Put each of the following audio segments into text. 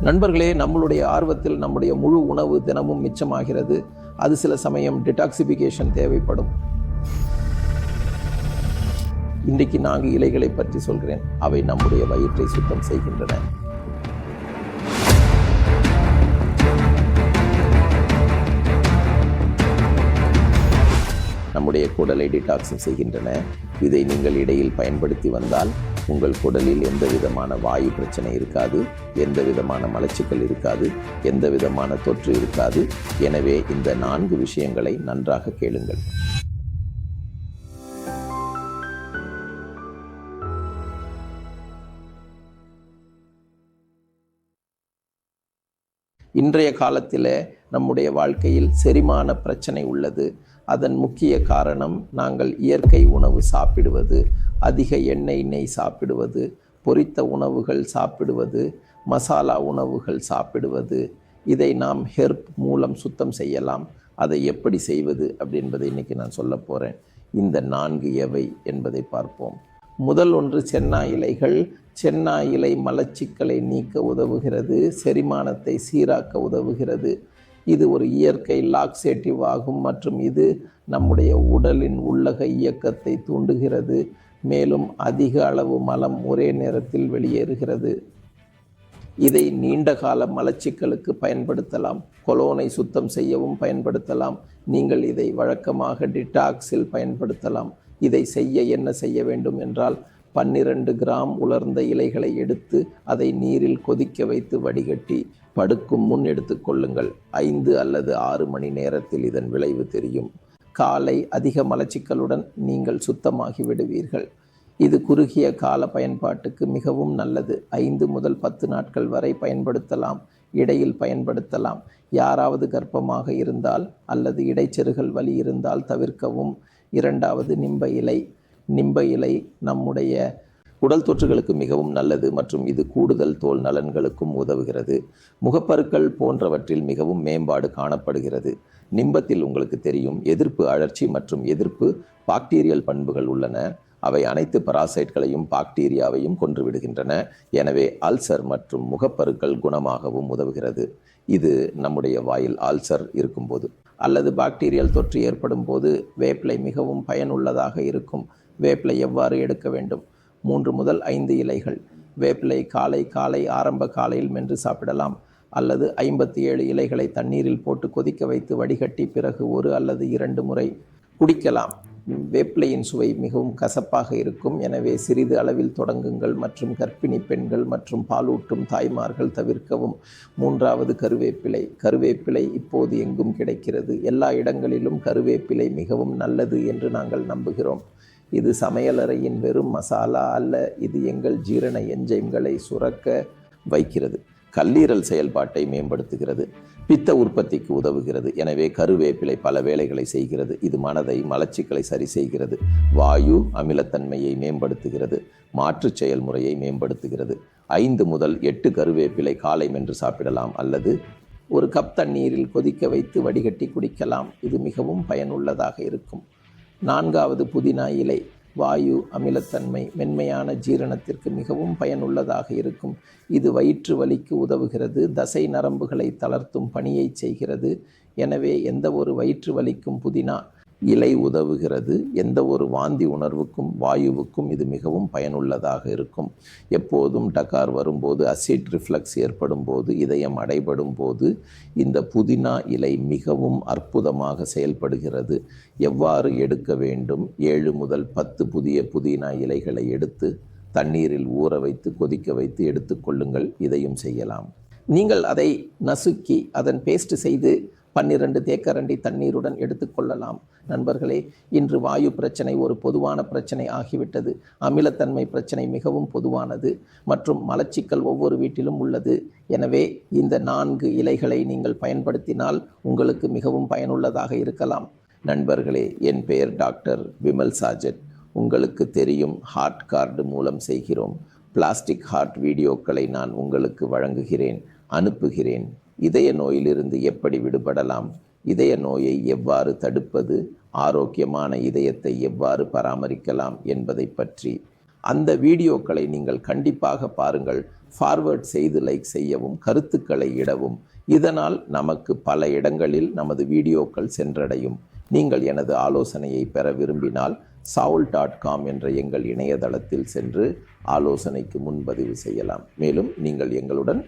நண்பர்களே நம்மளுடைய ஆர்வத்தில் நம்முடைய முழு உணவு தினமும் மிச்சமாகிறது. அது சில சமயம் டிடாக்சிபிகேஷன் தேவைப்படும். இன்றைக்கு நான்கு இலைகளை பற்றி சொல்கிறேன். அவை நம்முடைய வயிற்றை சுத்தம் செய்கின்றன. நம்முடைய குடலை டிடாக்ஸும் செய்கின்றன. இதை நீங்கள் இடையில் பயன்படுத்தி வந்தால் உங்கள் குடலில் எந்த விதமான வாயு பிரச்சனை இருக்காது எந்த விதமான மலச்சிக்கல் இருக்காது எந்த விதமான தொற்று இருக்காது. எனவே இந்த நான்கு விஷயங்களை நன்றாக கேளுங்கள். இன்றைய காலத்தில் நம்முடைய வாழ்க்கையில் செரிமான பிரச்சனை உள்ளது. அதன் முக்கிய காரணம் நாங்கள் இயற்கை உணவு சாப்பிடுவது அதிக எண்ணெய் நெய் சாப்பிடுவது பொரித்த உணவுகள் சாப்பிடுவது மசாலா உணவுகள் சாப்பிடுவது. இதை நாம் ஹெர்ப் மூலம் சுத்தம் செய்யலாம். அதை எப்படி செய்வது அப்படின்பதை இன்னைக்கு நான் சொல்ல போகிறேன் இந்த நான்கு எவை என்பதை பார்ப்போம். முதல் ஒன்று சென்னா இலைகள். சென்னா இலை மலச்சிக்கலை நீக்க உதவுகிறது செரிமானத்தை சீராக்க உதவுகிறது. இது ஒரு இயற்கை லாக்ஸேட்டிவ் ஆகும் மற்றும் இது நம்முடைய உடலின் உள்ளக இயக்கத்தை தூண்டுகிறது. மேலும் அதிக அளவு மலம் ஒரே நேரத்தில் வெளியேறுகிறது. இதை நீண்ட கால மலச்சிக்கலுக்கு பயன்படுத்தலாம். கொலோனை சுத்தம் செய்யவும் பயன்படுத்தலாம். நீங்கள் இதை வழக்கமாக டிடாக்ஸில் பயன்படுத்தலாம். இதை செய்ய என்ன செய்ய வேண்டும் என்றால் பன்னிரண்டு கிராம் உலர்ந்த இலைகளை எடுத்து அதை நீரில் கொதிக்க வைத்து வடிகட்டி படுக்கும் முன் எடுத்துக்கொள்ளுங்கள் ஐந்து அல்லது ஆறு மணி நேரத்தில் இதன் விளைவு தெரியும். காலை அதிக மலச்சிக்கலுடன் நீங்கள் சுத்தமாகி விடுவீர்கள். இது குறுகிய கால பயன்பாட்டுக்கு மிகவும் நல்லது. ஐந்து முதல் பத்து நாட்கள் வரை பயன்படுத்தலாம். இடையில் பயன்படுத்தலாம். யாராவது கர்ப்பமாக இருந்தால் அல்லது இடைச்செருகல் வலி இருந்தால் தவிர்க்கவும். இரண்டாவது நிம்ப இலை நிம்ப இலை நம்முடைய உடல் தொற்றுகளுக்கு மிகவும் நல்லது மற்றும் இது கூடுதல் தோல் நலன்களுக்கும் உதவுகிறது. முகப்பருக்கள் போன்றவற்றில் மிகவும் மேம்பாடு காணப்படுகிறது. நிம்பத்தில் உங்களுக்கு தெரியும் எதிர்ப்பு அழற்சி மற்றும் எதிர்ப்பு பாக்டீரியல் பண்புகள் உள்ளன. அவை அனைத்து பராசைட்களையும் பாக்டீரியாவையும் கொன்றுவிடுகின்றன. எனவே அல்சர் மற்றும் முகப்பருக்கள் குணமாகவும் உதவுகிறது. இது நம்முடைய வாயில் அல்சர் இருக்கும்போது அல்லது பாக்டீரியல் தொற்று ஏற்படும் போது வேப்பிலை மிகவும் பயனுள்ளதாக இருக்கும். வேப்பிலை எவ்வாறு எடுக்க வேண்டும்? மூன்று முதல் ஐந்து இலைகள். வேப்பிலை காலை காலை ஆரம்ப காலையில் மென்று சாப்பிடலாம். அல்லது ஐம்பத்தி ஏழு இலைகளை தண்ணீரில் போட்டு கொதிக்க வைத்து வடிகட்டி பிறகு ஒரு அல்லது இரண்டு முறை குடிக்கலாம். வேப்பிலையின் சுவை மிகவும் கசப்பாக இருக்கும். எனவே சிறிது அளவில் தொடங்குங்கள் மற்றும் கர்ப்பிணி பெண்கள் மற்றும் பாலூட்டும் தாய்மார்கள் தவிர்க்கவும். மூன்றாவது கருவேப்பிலை. கருவேப்பிலை இப்போது எங்கும் கிடைக்கிறது. எல்லா இடங்களிலும் கருவேப்பிலை மிகவும் நல்லது என்று நாங்கள் நம்புகிறோம். இது சமையலறையின் வெறும் மசாலா அல்ல. இது எங்கள் ஜீரண என்ஜைம்களை சுரக்க வைக்கிறது. கல்லீரல் செயல்பாட்டை மேம்படுத்துகிறது பித்த உற்பத்திக்கு உதவுகிறது. எனவே கருவேப்பிலை பல வேலைகளை செய்கிறது. இது மனதை மலச்சிக்கலை சரி செய்கிறது. வாயு அமிலத்தன்மையை மேம்படுத்துகிறது. மாற்று செயல்முறையை மேம்படுத்துகிறது. ஐந்து முதல் எட்டு கருவேப்பிலை காலை மென்று சாப்பிடலாம் அல்லது ஒரு கப் தண்ணீரில் கொதிக்க வைத்து வடிகட்டி குடிக்கலாம். இது மிகவும் பயனுள்ளதாக இருக்கும். நான்காவது புதினா இலை. வாயு அமிலத்தன்மை மென்மையான ஜீரணத்திற்கு மிகவும் பயனுள்ளதாக இருக்கும். இது வயிற்று வலிக்கு உதவுகிறது தசை நரம்புகளை தளர்த்தும் பணியை செய்கிறது. எனவே எந்த ஒரு வயிற்று வலிக்கும் புதினா இலை உதவுகிறது. எந்த ஒரு வாந்தி உணர்வுக்கும் வாயுவுக்கும் இது மிகவும் பயனுள்ளதாக இருக்கும். எப்போதும் டக்கார் வரும்போது அசிட் ரிஃப்ளக்ஸ் ஏற்படும் போது இதயம் அடைபடும் போது இந்த புதினா இலை மிகவும் அற்புதமாக செயல்படுகிறது. எவ்வாறு எடுக்க வேண்டும்? ஏழு முதல் பத்து புதிய புதினா இலைகளை எடுத்து தண்ணீரில் ஊற வைத்து கொதிக்க வைத்து எடுத்துக்கொள்ளுங்கள் இதையும் செய்யலாம். நீங்கள் அதை நசுக்கி அதன் பேஸ்ட் செய்து பன்னிரண்டு தேக்கரண்டி தண்ணீருடன் எடுத்துக்கொள்ளலாம் நண்பர்களே இன்று வாயு பிரச்சனை ஒரு பொதுவான பிரச்சனை ஆகிவிட்டது. அமிலத்தன்மை பிரச்சனை மிகவும் பொதுவானது மற்றும் மலச்சிக்கல் ஒவ்வொரு வீட்டிலும் உள்ளது. எனவே இந்த நான்கு இலைகளை நீங்கள் பயன்படுத்தினால் உங்களுக்கு மிகவும் பயனுள்ளதாக இருக்கலாம். நண்பர்களே என் பெயர் டாக்டர் விமல் சாஜட் உங்களுக்கு தெரியும் ஹார்ட் கார்டு மூலம் செய்கிறோம். பிளாஸ்டிக் ஹார்ட் வீடியோக்களை நான் உங்களுக்கு வழங்குகிறேன் அனுப்புகிறேன். இதய நோயிலிருந்து எப்படி விடுபடலாம்? இதய நோயை எவ்வாறு தடுப்பது? ஆரோக்கியமான இதயத்தை எவ்வாறு பராமரிக்கலாம் என்பதை பற்றி அந்த வீடியோக்களை நீங்கள் கண்டிப்பாக பாருங்கள். ஃபார்வர்ட் செய்து லைக் செய்யவும் கருத்துக்களை இடவும். இதனால் நமக்கு பல இடங்களில் நமது வீடியோக்கள் சென்றடையும். நீங்கள் எனது ஆலோசனையை பெற விரும்பினால் சாவுல் டாட் காம் என்ற எங்கள் இணையதளத்தில் சென்று ஆலோசனைக்கு முன்பதிவு செய்யலாம். மேலும் நீங்கள் எங்களுடன்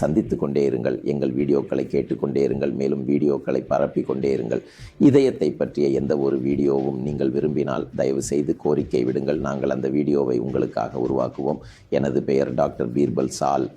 சந்தித்து கொண்டே இருங்கள். எங்கள் வீடியோக்களை கேட்டுக்கொண்டே இருங்கள். மேலும் வீடியோக்களை பரப்பி கொண்டே இருங்கள். இதயத்தை பற்றிய எந்த ஒரு வீடியோவும் நீங்கள் விரும்பினால் தயவு செய்து கோரிக்கை விடுங்கள். நாங்கள் அந்த வீடியோவை உங்களுக்காக உருவாக்குவோம். எனது பெயர் டாக்டர் பீர்பல் சால்.